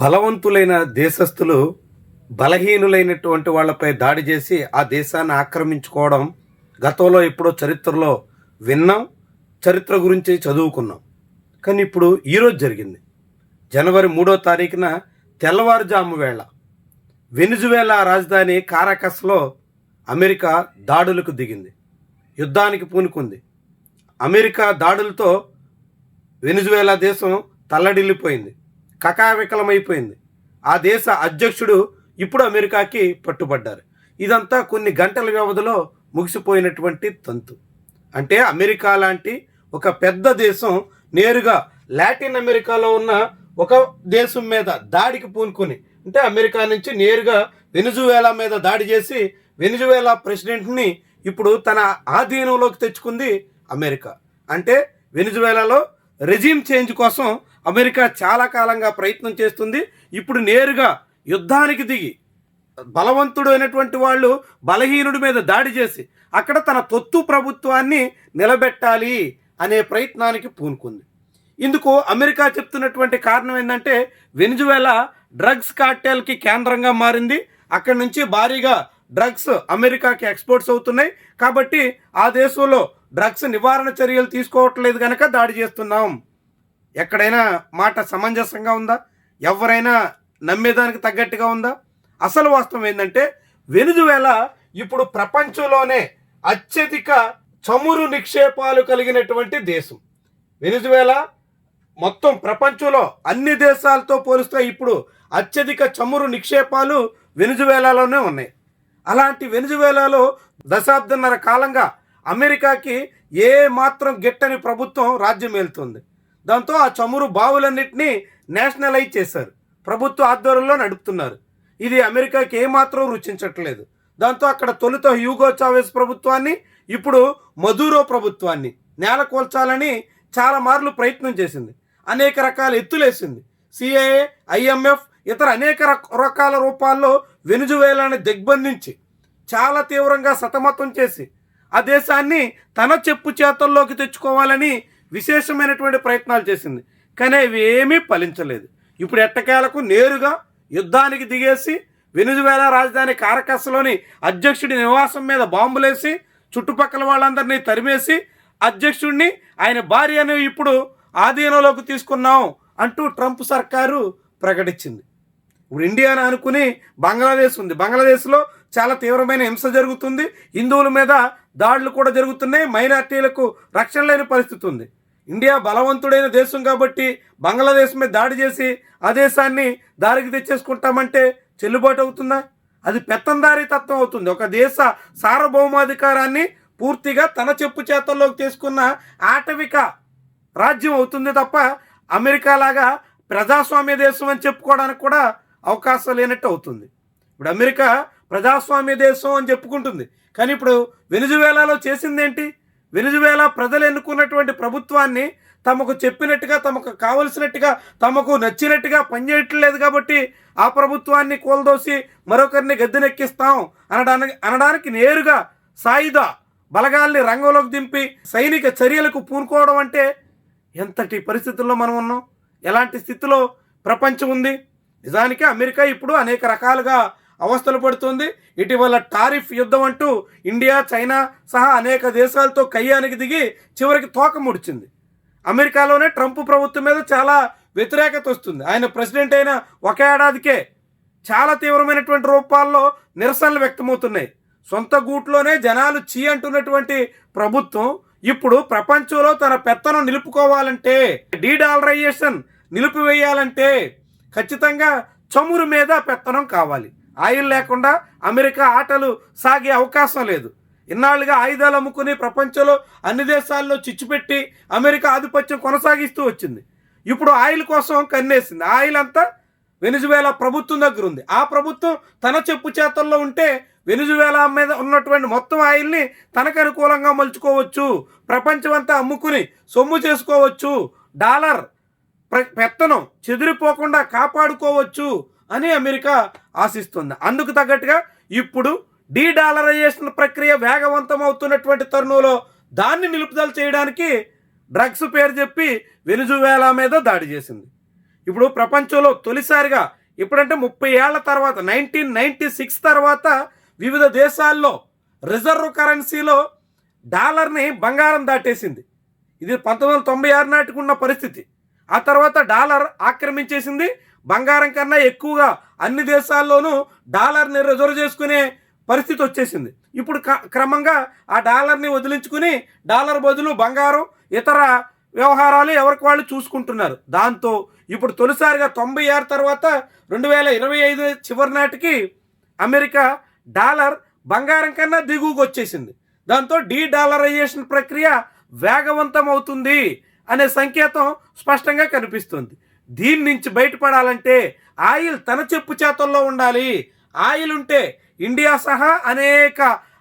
బలవంతులైన దేశస్థులు బలహీనులైనటువంటి వాళ్ళపై దాడి చేసి ఆ దేశాన్ని ఆక్రమించుకోవడం గతంలో ఎప్పుడో చరిత్రలో విన్నాం చరిత్ర గురించి చదువుకున్నాం. కానీ ఇప్పుడు ఈరోజు జరిగింది. జనవరి మూడో తారీఖున తెల్లవారుజాము వేళ వెనుజువేలా రాజధాని కారాకస్లో అమెరికా దాడులకు దిగింది. యుద్ధానికి పూనుకుంది. అమెరికా దాడులతో వెనుజువేలా దేశం తల్లడిల్లిపోయింది. కకావికలమైపోయింది. ఆ దేశ అధ్యక్షుడు ఇప్పుడు అమెరికాకి పట్టుబడ్డారు. ఇదంతా కొన్ని గంటల వ్యవధిలో ముగిసిపోయినటువంటి తంతు. అంటే అమెరికా లాంటి ఒక పెద్ద దేశం నేరుగా లాటిన్ అమెరికాలో ఉన్న ఒక దేశం మీద దాడికి పూనుకొని అంటే అమెరికా నుంచి నేరుగా వెనుజువేలా మీద దాడి చేసి వెనుజువేలా ప్రెసిడెంట్ని ఇప్పుడు తన ఆధీనంలోకి తెచ్చుకుంది అమెరికా. అంటే వెనుజువేలాలో రెజీమ్ చేంజ్ కోసం అమెరికా చాలా కాలంగా ప్రయత్నం చేస్తుంది. ఇప్పుడు నేరుగా యుద్ధానికి దిగి బలవంతుడు అయినటువంటి వాళ్ళు బలహీనుడి మీద దాడి చేసి అక్కడ తన తొత్తు ప్రభుత్వాన్ని నిలబెట్టాలి అనే ప్రయత్నానికి పూనుకుంది. ఇందుకు అమెరికా చెప్తున్నటువంటి కారణం ఏంటంటే వెనుజువేలా డ్రగ్స్ కార్టెల్కి కేంద్రంగా మారింది. అక్కడి నుంచి భారీగా డ్రగ్స్ అమెరికాకి ఎక్స్పోర్ట్స్ అవుతున్నాయి. కాబట్టి ఆ దేశంలో డ్రగ్స్ నివారణ చర్యలు తీసుకోవట్లేదు కనుక దాడి చేస్తున్నాం. ఎక్కడైనా మాట సమంజసంగా ఉందా? ఎవరైనా నమ్మేదానికి తగ్గట్టుగా ఉందా? అసలు వాస్తవం ఏంటంటే వెనుజువేల ఇప్పుడు ప్రపంచంలోనే అత్యధిక చమురు నిక్షేపాలు కలిగినటువంటి దేశం. వెనుజువేల మొత్తం ప్రపంచంలో అన్ని దేశాలతో పోలిస్తే ఇప్పుడు అత్యధిక చమురు నిక్షేపాలు వెనుజువేలాలోనే ఉన్నాయి. అలాంటి వెనుజువేలాలో దశాబ్దన్నర కాలంగా అమెరికాకి ఏ మాత్రం గిట్టని ప్రభుత్వం రాజ్యం వెళ్తుంది దాంతో ఆ చమురు బావులన్నింటినీ నేషనలైజ్ చేశారు. ప్రభుత్వ ఆధ్వర్యంలో నడుపుతున్నారు. ఇది అమెరికాకి ఏమాత్రం రుచించట్లేదు. దాంతో అక్కడ తొలుత హ్యూగో చావెస్ ప్రభుత్వాన్ని ఇప్పుడు మధురో ప్రభుత్వాన్ని నేలకూల్చాలని చాలా మార్లు ప్రయత్నం చేసింది. అనేక రకాల ఎత్తులేసింది. సిఐఏ ఐఎంఎఫ్ ఇతర అనేక రక- రకాల రూపాల్లో వెనుజువేలాని దిగ్బంధించి చాలా తీవ్రంగా సతమతం చేసి ఆ దేశాన్ని తన చెప్పు చేతల్లోకి తెచ్చుకోవాలని విశేషమైనటువంటి ప్రయత్నాలు చేసింది. కానీ అవి ఏమీ ఫలించలేదు. ఇప్పుడు ఎట్టకేలకు నేరుగా యుద్ధానికి దిగేసి వెనుజువేలా రాజధాని కారకస్లోని అధ్యక్షుడి నివాసం మీద బాంబులేసి చుట్టుపక్కల వాళ్ళందరినీ తరిమేసి అధ్యక్షుడిని ఆయన భార్యను ఇప్పుడు ఆధీనంలోకి తీసుకున్నాం అంటూ ట్రంప్ సర్కారు ప్రకటించింది. ఇప్పుడు ఇండియాని అనుకుని బంగ్లాదేశ్ ఉంది. బంగ్లాదేశ్లో చాలా తీవ్రమైన హింస జరుగుతుంది. హిందువుల మీద దాడులు కూడా జరుగుతున్నాయి. మైనార్టీలకు రక్షణ లేని పరిస్థితి ఉంది. ఇండియా బలవంతుడైన దేశం కాబట్టి బంగ్లాదేశ్ మీద దాడి చేసి ఆ దేశాన్ని దారికి తెచ్చేసుకుంటామంటే చెల్లుబాటు అవుతుందా? అది పెత్తందారీ తత్వం అవుతుంది. ఒక దేశ సార్వభౌమాధికారాన్ని పూర్తిగా తన చెప్పు చేతల్లోకి తీసుకున్న ఆటవిక రాజ్యం అవుతుంది తప్ప అమెరికా లాగా ప్రజాస్వామ్య దేశం అని చెప్పుకోవడానికి కూడా అవకాశం లేనట్టు అవుతుంది. ఇప్పుడు అమెరికా ప్రజాస్వామ్య దేశం అని చెప్పుకుంటుంది. కానీ ఇప్పుడు వెనుజువేలాలో చేసిందేంటి? వెనుజువేలా ప్రజలు ఎన్నుకున్నటువంటి ప్రభుత్వాన్ని తమకు చెప్పినట్టుగా తమకు కావలసినట్టుగా తమకు నచ్చినట్టుగా పనిచేయట్లేదు కాబట్టి ఆ ప్రభుత్వాన్ని కూలదోసి మరొకరిని గద్దెనెక్కిస్తాం అనడానికి అనడానికి నేరుగా సాయుధ బలగాల్ని రంగంలోకి దింపి సైనిక చర్యలకు పూనుకోవడం అంటే ఎంతటి పరిస్థితుల్లో మనం ఉన్నాం? ఎలాంటి స్థితిలో ప్రపంచం ఉంది? నిజానికి అమెరికా ఇప్పుడు అనేక రకాలుగా అవస్థలు పడుతుంది. ఇటీవల టారిఫ్ యుద్ధం అంటూ ఇండియా చైనా సహా అనేక దేశాలతో కయ్యానికి దిగి చివరికి తోక ముడిచింది. అమెరికాలోనే ట్రంప్ ప్రభుత్వం మీద చాలా వ్యతిరేకత వస్తుంది. ఆయన ప్రెసిడెంట్ అయిన ఒక ఏడాదికే చాలా తీవ్రమైనటువంటి రూపాల్లో నిరసనలు వ్యక్తమవుతున్నాయి. సొంత గూట్లోనే జనాలు చీ అంటున్నటువంటి ప్రభుత్వం ఇప్పుడు ప్రపంచంలో తన పెత్తనం నిలుపుకోవాలంటే డీడాలరైజేషన్ నిలిపివేయాలంటే ఖచ్చితంగా చమురు మీద పెత్తనం కావాలి. ఆయిల్ లేకుండా అమెరికా ఆటలు సాగే అవకాశం లేదు. ఇన్నాళ్ళుగా ఆయుధాలు అమ్ముకుని ప్రపంచంలో అన్ని దేశాల్లో చిచ్చుపెట్టి అమెరికా ఆధిపత్యం కొనసాగిస్తూ వచ్చింది. ఇప్పుడు ఆయిల్ కోసం కన్నేసింది. ఆయిల్ అంతా వెనుజువేలా ప్రభుత్వం దగ్గర ఉంది. ఆ ప్రభుత్వం తన చెప్పు చేతల్లో ఉంటే వెనుజువేలా మీద ఉన్నటువంటి మొత్తం ఆయిల్ని తనకు అనుకూలంగా మలుచుకోవచ్చు. ప్రపంచమంతా అమ్ముకుని సొమ్ము చేసుకోవచ్చు. డాలర్ ప్ర- పెత్తనం చెదిరిపోకుండా కాపాడుకోవచ్చు. అని అమెరికా ఆశిస్తుంది. అందుకు తగ్గట్టుగా ఇప్పుడు డీ డాలరైజేషన్ ప్రక్రియ వేగవంతం అవుతున్నటువంటి తరుణంలో దాన్ని నిలుపుదల చేయడానికి డ్రగ్స్ పేరు చెప్పి వెనుజువేలా మీద దాడి చేసింది. ఇప్పుడు ప్రపంచంలో తొలిసారిగా ఇప్పుడంటే ముప్పై ఏళ్ళ తర్వాత నైన్టీన్ నైన్టీ సిక్స్ తర్వాత వివిధ దేశాల్లో రిజర్వ్ కరెన్సీలో డాలర్ని బంగారం దాటేసింది. ఇది పంతొమ్మిది వందల తొంభై ఆరు నాటికి ఉన్న పరిస్థితి. ఆ తర్వాత డాలర్ ఆక్రమించేసింది బంగారం కన్నా ఎక్కువగా అన్ని దేశాల్లోనూ డాలర్ని రిజర్వ్ చేసుకునే పరిస్థితి వచ్చేసింది. ఇప్పుడు క- క్రమంగా ఆ డాలర్ని వదిలించుకుని డాలర్ బదులు బంగారం ఇతర వ్యవహారాలు ఎవరికి వాళ్ళు చూసుకుంటున్నారు. దాంతో ఇప్పుడు తొలిసారిగా తొంభై ఆరు తర్వాత రెండు వేల ఇరవై ఐదు చివరి నాటికి అమెరికా డాలర్ బంగారం కన్నా దిగువకు వచ్చేసింది. దాంతో డీ డాలరైజేషన్ ప్రక్రియ వేగవంతం అవుతుంది అనే సంకేతం స్పష్టంగా కనిపిస్తుంది. దీని నుంచి బయటపడాలంటే ఆయిల్ తన చెప్పు చేతల్లో ఉండాలి. ఆయిల్ ఉంటే ఇండియా సహా అనేక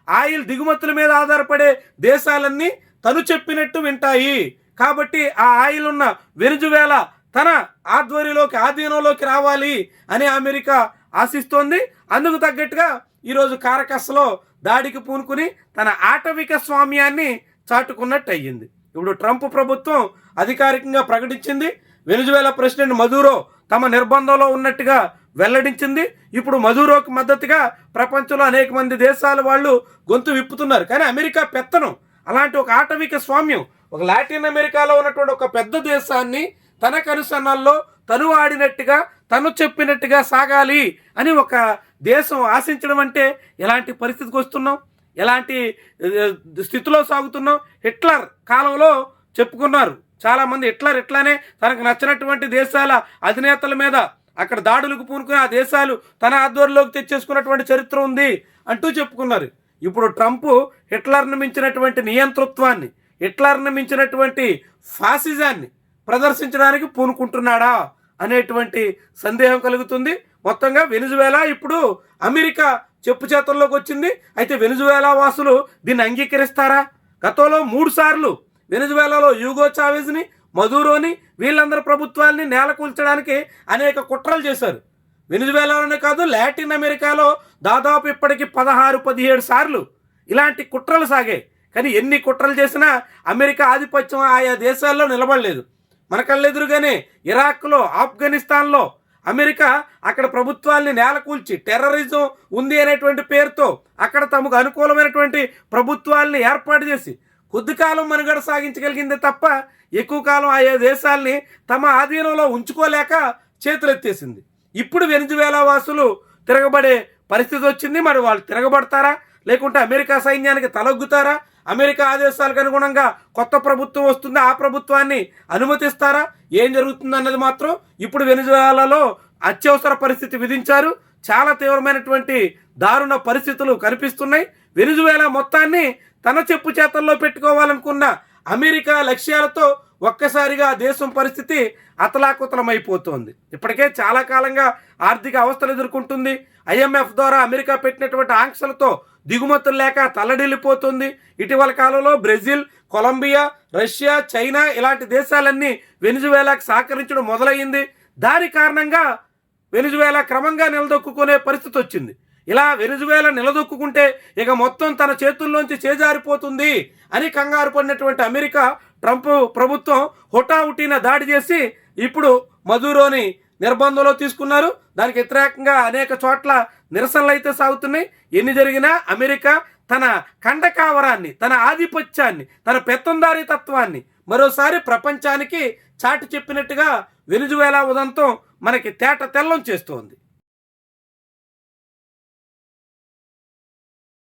ఆయిల్ దిగుమతుల మీద ఆధారపడే దేశాలన్నీ తను చెప్పినట్టు వింటాయి. కాబట్టి ఆ ఆయిల్ ఉన్న వెనుజువేల తన ఆధ్వర్యంలోకి ఆధీనంలోకి రావాలి అని అమెరికా ఆశిస్తోంది. అందుకు తగ్గట్టుగా ఈరోజు కారకస్లో దాడికి పూనుకుని తన ఆటవిక స్వామ్యాన్ని చాటుకున్నట్టు అయ్యింది ఇప్పుడు ట్రంప్ ప్రభుత్వం అధికారికంగా ప్రకటించింది. వెనుజువేలా ప్రెసిడెంట్ మధురో తమ నిర్బంధంలో ఉన్నట్టుగా వెల్లడించింది. ఇప్పుడు మధురోకి మద్దతుగా ప్రపంచంలో అనేక మంది దేశాల వాళ్ళు గొంతు విప్పుతున్నారు. కానీ అమెరికా పెత్తనం. అలాంటి ఒక ఆటవిక స్వామ్యం ఒక లాటిన్ అమెరికాలో ఉన్నటువంటి ఒక పెద్ద దేశాన్ని తన కనుసన్నల్లో తను ఆడినట్టుగా తను చెప్పినట్టుగా సాగాలి అని ఒక దేశం ఆశించడం అంటే ఎలాంటి పరిస్థితికి వస్తున్నాం? ఎలాంటి స్థితిలో సాగుతున్నాం? హిట్లర్ కాలంలో చెప్పుకున్నారు. చాలామంది హిట్లర్ ఇట్లానే తనకు నచ్చినటువంటి దేశాల అధినేతల మీద అక్కడ దాడులకు పూనుకుని ఆ దేశాలు తన ఆధ్వర్యంలోకి తెచ్చేసుకున్నటువంటి చరిత్ర ఉంది అంటూ చెప్పుకున్నారు. ఇప్పుడు ట్రంప్ హిట్లర్ను మించినటువంటి నియంతృత్వాన్ని హిట్లర్ను మించినటువంటి ఫాసిజాన్ని ప్రదర్శించడానికి పూనుకుంటున్నాడా అనేటువంటి సందేహం కలుగుతుంది. మొత్తంగా వెనుజువేలా ఇప్పుడు అమెరికా చెప్పు చేతుల్లోకి వచ్చింది. అయితే వెనుజువేలా వాసులు దీన్ని అంగీకరిస్తారా? గతంలో మూడు సార్లు వెనుజువేలాలో యూగో చావేజ్ని మధురోని వీళ్ళందరి ప్రభుత్వాల్ని నేలకూల్చడానికి అనేక కుట్రలు చేశారు. వెనుజువేలాలోనే కాదు లాటిన్ అమెరికాలో దాదాపు ఇప్పటికి పదహారు పదిహేడు సార్లు ఇలాంటి కుట్రలు సాగాయి. కానీ ఎన్ని కుట్రలు చేసినా అమెరికా ఆధిపత్యం ఆయా దేశాల్లో నిలబడలేదు. మన కళ్ళెదురుగానే ఇరాక్లో ఆఫ్ఘనిస్తాన్లో అమెరికా అక్కడ ప్రభుత్వాల్ని నేలకూల్చి టెర్రరిజం ఉంది అనేటువంటి పేరుతో అక్కడ తమకు అనుకూలమైనటువంటి ప్రభుత్వాల్ని ఏర్పాటు చేసి కొద్ది కాలం మనుగడ సాగించగలిగిందే తప్ప ఎక్కువ కాలం ఆయా దేశాల్ని తమ ఆధీనంలో ఉంచుకోలేక చేతులెత్తేసింది. ఇప్పుడు వెనిజువేలా వాసులు తిరగబడే పరిస్థితి వచ్చింది. మరి వాళ్ళు తిరగబడతారా? లేకుంటే అమెరికా సైన్యానికి తలొగ్గుతారా? అమెరికా ఆదేశాలకు అనుగుణంగా కొత్త ప్రభుత్వం వస్తుంది. ఆ ప్రభుత్వాన్ని అనుమతిస్తారా? ఏం జరుగుతుంది అన్నది మాత్రం ఇప్పుడు వెనుజువేలాలో అత్యవసర పరిస్థితి విధించారు. చాలా తీవ్రమైనటువంటి దారుణ పరిస్థితులు కనిపిస్తున్నాయి. వెనుజువేలా మొత్తాన్ని తన చెప్పు చేతల్లో పెట్టుకోవాలనుకున్న అమెరికా లక్ష్యాలతో ఒక్కసారిగా దేశం పరిస్థితి అతలాకుతలమైపోతోంది. ఇప్పటికే చాలా కాలంగా ఆర్థిక అవస్థలు ఎదుర్కొంటుంది. ఐఎంఎఫ్ ద్వారా అమెరికా పెట్టినటువంటి ఆంక్షలతో దిగుమతులు లేక తల్లడిల్లిపోతుంది. ఇటీవల కాలంలో బ్రెజిల్ కొలంబియా రష్యా చైనా ఇలాంటి దేశాలన్నీ వెనిజువేలాకు సహకరించడం మొదలయ్యింది. దాని కారణంగా వెనిజువేలా క్రమంగా నిలదొక్కునే పరిస్థితి వచ్చింది ఇలా వెనుజువేలా నిలదొక్కుంటే ఇక మొత్తం తన చేతుల్లోంచి చేజారిపోతుంది అని కంగారు పడినటువంటి అమెరికా ట్రంప్ ప్రభుత్వం హుటాహుటిన దాడి చేసి ఇప్పుడు మధురోని నిర్బంధంలో తీసుకున్నారు. దానికి వ్యతిరేకంగా అనేక చోట్ల నిరసనలు అయితే సాగుతున్నాయి. ఎన్ని జరిగినా అమెరికా తన కండకావరాన్ని తన ఆధిపత్యాన్ని తన పెత్తందారీతత్వాన్ని మరోసారి ప్రపంచానికి చాటి చెప్పినట్టుగా వెనుజువేలా ఉదంతం మనకి తేట తెల్లం చేస్తోంది.